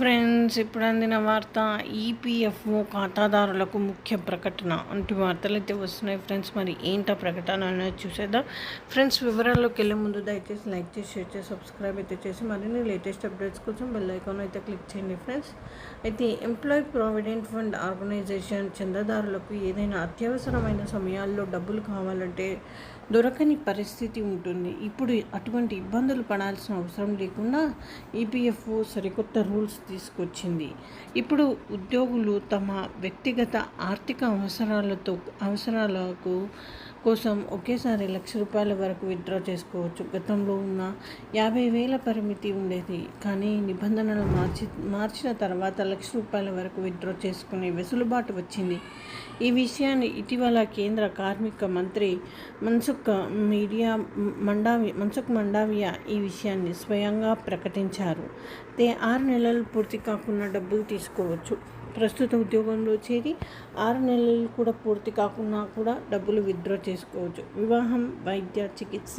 Friends ఇప్పుడు అందిన వార్త ఈపీఎఫ్ఓ ఖాతాదారులకు ముఖ్య ప్రకటన. అంటూ వార్తలు అయితే వస్తున్నాయి ఫ్రెండ్స్ మరి ఏంటా ప్రకటన అనేది చూసేద్దాం. ఫ్రెండ్స్ వివరాల్లోకి వెళ్ళే ముందు దయచేసి లైక్ చేసి షేర్ చేసి సబ్స్క్రైబ్ అయితే చేసి మరిన్ని లేటెస్ట్ అప్డేట్స్ కోసం బెల్ ఐకాన్ అయితే క్లిక్ చేయండి ఫ్రెండ్స్ అయితే ఎంప్లాయీ ప్రావిడెంట్ ఫండ్ ఆర్గనైజేషన్ చందాదారులకు ఏదైనా అత్యవసరమైన సమయాల్లో డబ్బులు కావాలంటే దొరకని పరిస్థితి ఉంటుంది. ఇప్పుడు అటువంటి ఇబ్బందులు పడాల్సిన అవసరం లేకుండా ఈపీఎఫ్ఓ సరికొత్త రూల్స్ తీసుకొచ్చింది. ఇప్పుడు ఉద్యోగులు తమ వ్యక్తిగత ఆర్థిక అవసరాలతో అవసరాలకు కోసం ఒకేసారి లక్ష రూపాయల వరకు విత్డ్రా చేసుకోవచ్చు. గతంలో ఉన్న యాభై వేల పరిమితి ఉండేది. కానీ నిబంధనలు మార్చి మార్చిన తర్వాత లక్ష రూపాయల వరకు విత్డ్రా చేసుకునే వెసులుబాటు వచ్చింది. ఈ విషయాన్ని ఇటీవల కేంద్ర కార్మిక మంత్రి మన్సుఖ్ మీడియా మండావి మన్సుఖ్ మండావియా ఈ విషయాన్ని స్వయంగా ప్రకటించారు. తే ఆరు నెలలు పూర్తి కాకుండా డబ్బులు తీసుకోవచ్చు. ప్రస్తుత ఉద్యోగంలో చేరి ఆరు నెలలు కూడా పూర్తి కాకుండా కూడా డబ్బులు విత్డ్రా చేసుకోవచ్చు. వివాహం వైద్య చికిత్స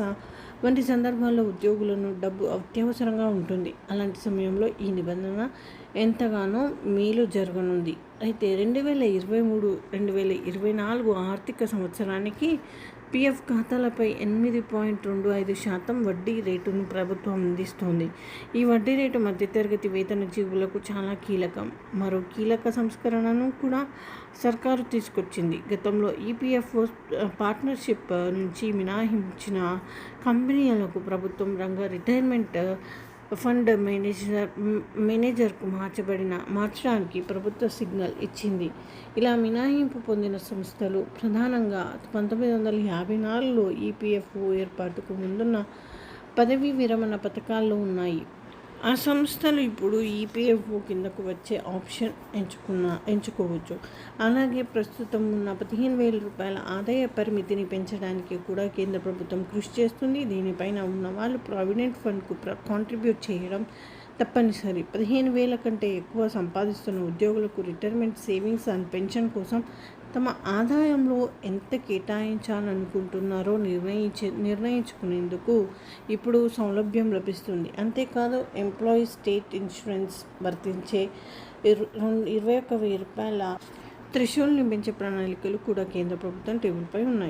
వంటి సందర్భాల్లో ఉద్యోగులను డబ్బు అత్యవసరంగా ఉంటుంది. అలాంటి సమయంలో ఈ నిబంధన ఎంతగానో మేలు జరగనుంది. అయితే రెండు వేల ఇరవై మూడు రెండు వేల ఇరవై నాలుగు ఆర్థిక సంవత్సరానికి పిఎఫ్ ఖాతాలపై ఎనిమిది పాయింట్ రెండు ఐదు శాతం వడ్డీ రేటును ప్రభుత్వం అందిస్తోంది. ఈ వడ్డీ రేటు మధ్యతరగతి వేతన జీవులకు చాలా కీలకం. మరో కీలక సంస్కరణను కూడా సర్కారు తీసుకొచ్చింది. గతంలో ఈపీఎఫ్ఓ పార్ట్నర్షిప్ నుంచి మినహాయించిన కంపెనీలకు ప్రభుత్వం రంగ రిటైర్మెంట్ ఫండ్ మేనేజర్ మేనేజర్కు మార్చబడిన మార్చడానికి ప్రభుత్వ సిగ్నల్ ఇచ్చింది. ఇలా మినహాయింపు పొందిన సంస్థలు ప్రధానంగా పంతొమ్మిది వందల యాభై నాలుగులో ఈపీఎఫ్ఓ ఏర్పాటుకు ముందున్న పదవీ విరమణ పథకాల్లో ఉన్నాయి. ఆ సంస్థలు ఇప్పుడు ఈపీఎఫ్ఓ కిందకు వచ్చే ఆప్షన్ ఎంచుకున్న ఎంచుకోవచ్చు. అలాగే ప్రస్తుతం ఉన్న పదిహేను వేల రూపాయల ఆదాయ పరిమితిని పెంచడానికి కూడా కేంద్ర ప్రభుత్వం కృషి చేస్తుంది. దీనిపైన ఉన్న వాళ్ళు ప్రావిడెంట్ ఫండ్కు కాంట్రిబ్యూట్ చేయడం తప్పనిసరి. పదిహేను వేల కంటే ఎక్కువ సంపాదిస్తున్న ఉద్యోగులకు రిటైర్మెంట్ సేవింగ్స్ అండ్ పెన్షన్ కోసం తమ ఆదాయంలో ఎంత కేటాయించాలనుకుంటున్నారో నిర్ణయించే నిర్ణయించుకునేందుకు ఇప్పుడు సౌలభ్యం లభిస్తుంది. అంతేకాదు ఎంప్లాయీ స్టేట్ ఇన్సూరెన్స్ వర్తించే ఇరవై ఒక్క వెయ్యి రూపాయల త్రిశూల్ని పెంచే ప్రణాళికలు కూడా కేంద్ర ప్రభుత్వం టేబుల్పై ఉన్నాయి.